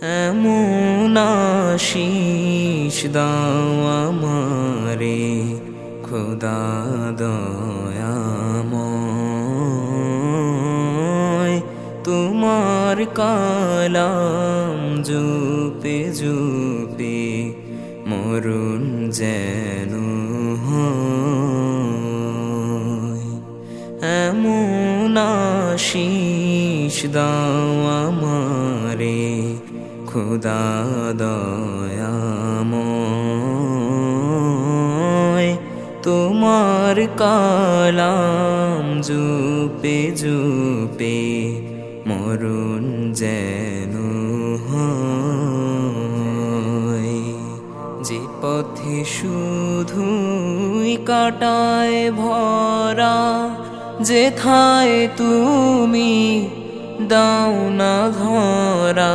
এমন আশিস দাও আমারে, খোদা দয়াময়। তোমার কালাম জুপে জুপে মরুন যেন এমন আশিস দাও আমারে খুদা দয়াময়, তোমার কালাম জুপে জুপে মরুন যেন যে পথে শুধুই কাটায় ভরা যেথায় তুমি দাও না ধরা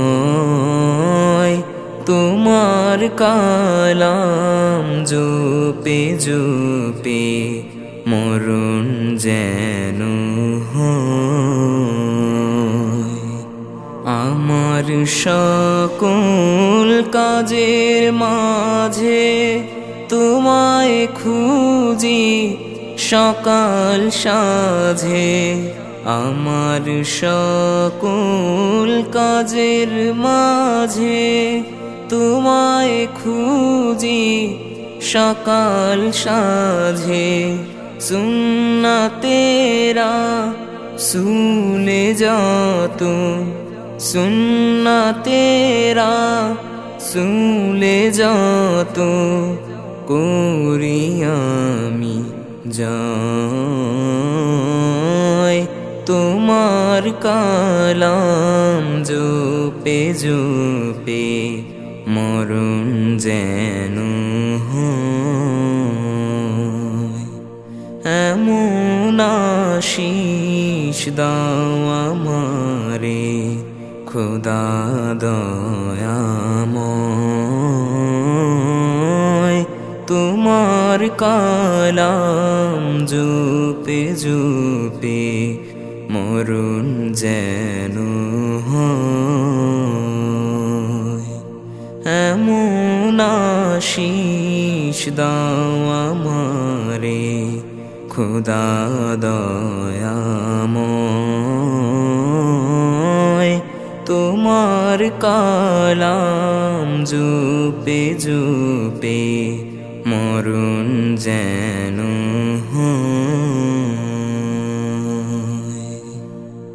তোমার কালাম জুপে জুপে মরুন যেন আমার সকল কাজের মাঝে তোমায় খুঁজি সকাল সাঝে। আমার সকল কাজের মাঝে তোমায় খুঁজি সকাল সাঝে। সুন্না তেরা সুনে যত সুন্না তেরা সুলে যত, করি আমি যাই তোমার কালাম জোপে জোপে মরুন যেন এমন আশিস দাও আমারে খোদা দয়াময়। তোমার কালাম জুপে জুপে মরুন যেন এমন আশিস দাও আমারে খুদা দয়াময়। তোমার কালাম জুপে জুপে মরুন যেন